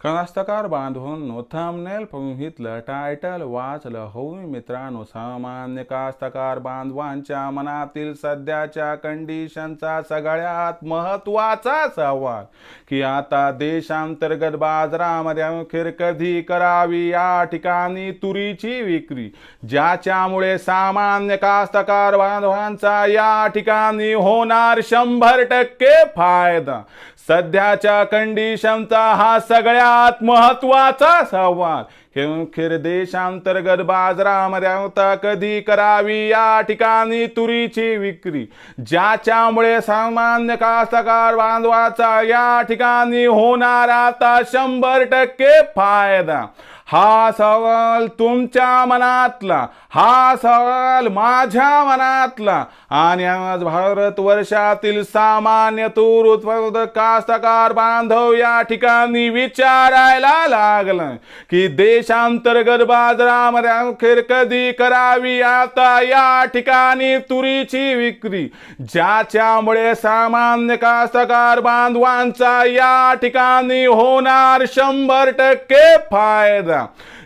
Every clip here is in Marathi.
कास्तकार बांधवांनो थंबनेल बघितलं टायटल वाचलं. हो मित्रांनो सामान्य कास्तकार बांधवांच्या मनातील सध्याच्या कंडिशनचा सगळ्यात महत्त्वाचा सवाल की आता देशांतर्गत बाजारामध्ये अखेर कधी करावी या ठिकाणी तुरीची विक्री ज्याच्यामुळे सामान्य कास्तकार बांधवांचा या ठिकाणी होणार शंभर टक्के फायदा. सध्याच्या कंडिशनचा हा सगळ्यात महत्त्वाचा सवाल. अखेर देशांतर्गत बाजारामध्ये आता कधी करावी या ठिकाणी तुरीची विक्री. ज्याच्यामुळे सामान्य कास्तकार बांधवाचा या ठिकाणी होणार आता शंभर टक्के फायदा. हा सवाल तुमच्या मनातला हा सवाल माझ्या मनातला. आणि आज भारत वर्षातील सामान्य तूर उत्पादक कास्तकार बांधव या ठिकाणी विचारायला लागलं की देशांतर्गत बाजारामध्ये अखेर कधी करावी? आता या ठिकाणी तुरीची विक्री ज्याच्यामुळे सामान्य कास्तकार बांधवांचा या ठिकाणी होणार शंभर टक्के फायदा.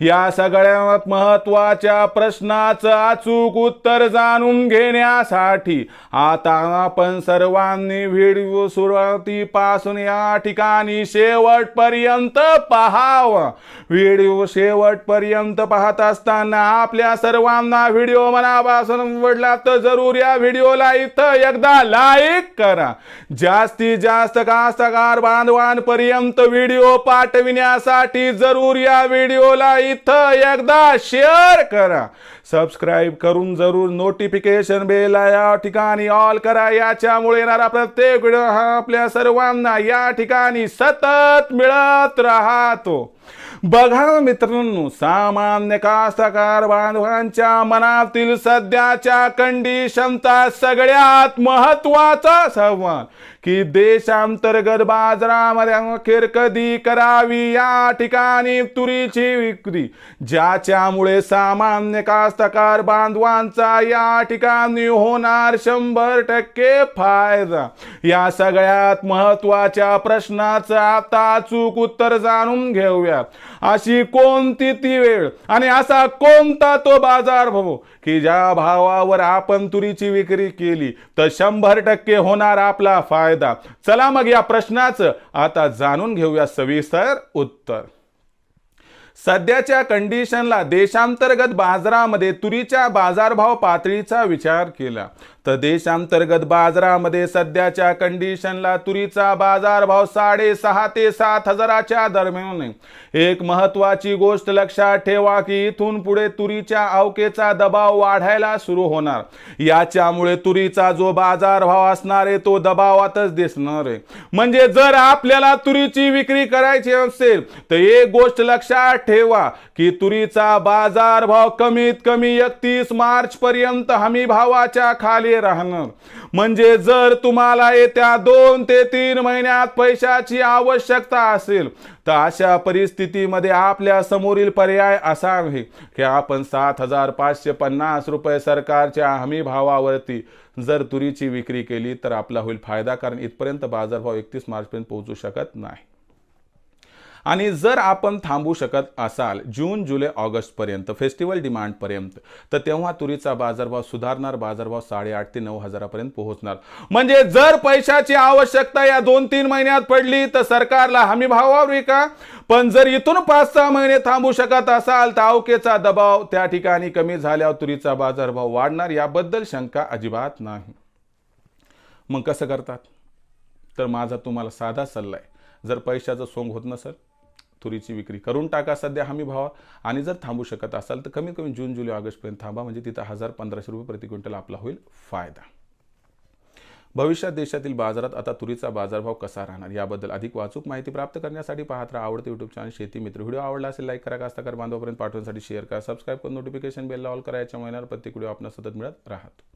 या सगळ्यात महत्त्वाच्या प्रश्नाचं अचूक उत्तर जाणून घेण्यासाठी आता आपण सर्वांनी व्हिडिओ सुरुवातीपासून या ठिकाणी शेवटपर्यंत पाहावं. व्हिडिओ शेवटपर्यंत पाहत असताना आपल्या सर्वांना व्हिडिओ मनापासून आवडला तर जरूर या व्हिडिओला इथं एकदा लाईक करा. जास्तीत जास्त कास्तकार बांधवांपर्यंत व्हिडिओ पाठविण्यासाठी जरूर या व्हिडिओ व्हिडिओला इथं एकदा शेअर करा. सबस्क्राईब करून जरूर नोटिफिकेशन बेल या ठिकाणी ऑल करा. याच्यामुळे येणारा प्रत्येक व्हिडिओ हा आपल्या सर्वांना या ठिकाणी सतत मिळत राहतो. बघा मित्रांनो सामान्य कास्तकार बांधवांच्या मनातील सध्याच्या कंडिशनचा सगळ्यात महत्त्वाचा सवाल की देशांतर्गत बाजारामध्ये अखेर कधी करावी या ठिकाणी तुरीची विक्री? ज्याच्यामुळे सामान्य कास्तकार बांधवांचा या ठिकाणी होणार शंभर टक्के फायदा. या सगळ्यात महत्त्वाच्या प्रश्नाचं आता अचूक उत्तर जाणून घेऊया. अशी कोणती ती वेळ? आणि असा कोणता तो बाजार भाव की ज्या भावावर आपण तुरीची विक्री केली तर शंभर टक्के होणार आपला फायदा. चला मग या प्रश्नाचं आता जाणून घेऊया सविस्तर उत्तर. सध्याच्या कंडिशनला देशांतर्गत बाजारामध्ये तुरीच्या बाजारभाव पातळीचा विचार केला. तर देशांतर्गत बाजारामध्ये सध्याच्या कंडिशनला तुरीचा बाजारभाव साडेसहा ते सात हजाराच्या दरम्यान एक महत्वाची गोष्ट लक्षात ठेवा की इथून पुढे तुरीच्या अवकेचा दबाव वाढायला सुरू होणार. याच्यामुळे तुरीचा जो बाजारभाव असणार आहे तो दबावातच दिसणार आहे. म्हणजे जर आपल्याला तुरीची विक्री करायची असेल तर एक गोष्ट लक्षात ठेवा की तुरीचा बाजारभाव कमीत कमी एकतीस मार्च पर्यंत हमी भावाच्या खाली राहणार. म्हणजे जर तुम्हाला येत्या दोन ते तीन महिन्यात पैशाची आवश्यकता असेल तर अशा परिस्थितीमध्ये आपल्या समोरील पर्याय असा आहे की आपण सात हजार पाचशे पन्नास रुपये सरकारच्या हमी भावावरती जर तुरीची विक्री केली तर आपला होईल फायदा कारण इथपर्यंत बाजारभाव एकतीस मार्चपर्यंत पोहोचू शकत नाही. आणि जर आपण थांबू शकत असाल जून जुलै ऑगस्टपर्यंत फेस्टिवल डिमांडपर्यंत तर तेव्हा तुरीचा बाजारभाव सुधारणार बाजारभाव साडेआठ ते नऊ हजारापर्यंत पोहोचणार. म्हणजे जर पैशाची आवश्यकता या दोन तीन महिन्यात पडली तर सरकारला हमी भावावर का? पण जर इथून पाच सहा महिने थांबू शकत असाल तर अवकेचा दबाव त्या ठिकाणी कमी झाल्यावर तुरीचा बाजारभाव वाढणार याबद्दल शंका अजिबात नाही. मग कसं करतात? तर माझा तुम्हाला साधा सल्ला आहे. जर पैशाचं सोंग होत नसेल तुरीची विक्री करून टाका सध्या हमी भावा आणि जर थांबू शकत असाल तर कमीत कमी जून जुलै ऑगस्टपर्यंत थांबा म्हणजे तिथं हजार पंधराशे रुपये प्रति क्विंटल आपला होईल फायदा. भविष्यात देशातील बाजारात आता तुरीचा बाजारभाव कसा राहणार याबद्दल अधिक वाचूक माहिती प्राप्त करण्यासाठी पाहत राहा आवडते युट्यूब चॅनल शेती मित्र व्हिडिओ आवडला असेल लाईक करा कास्ताकार बांधवापर्यंत पाठवण्यासाठी शेअर करा सबस्क्राईब करून नोटिफिकेशन बेल ऑल करा याच्या महिन्यावर प्रत्येक व्हिडिओ आपण सतत मिळत राहतो.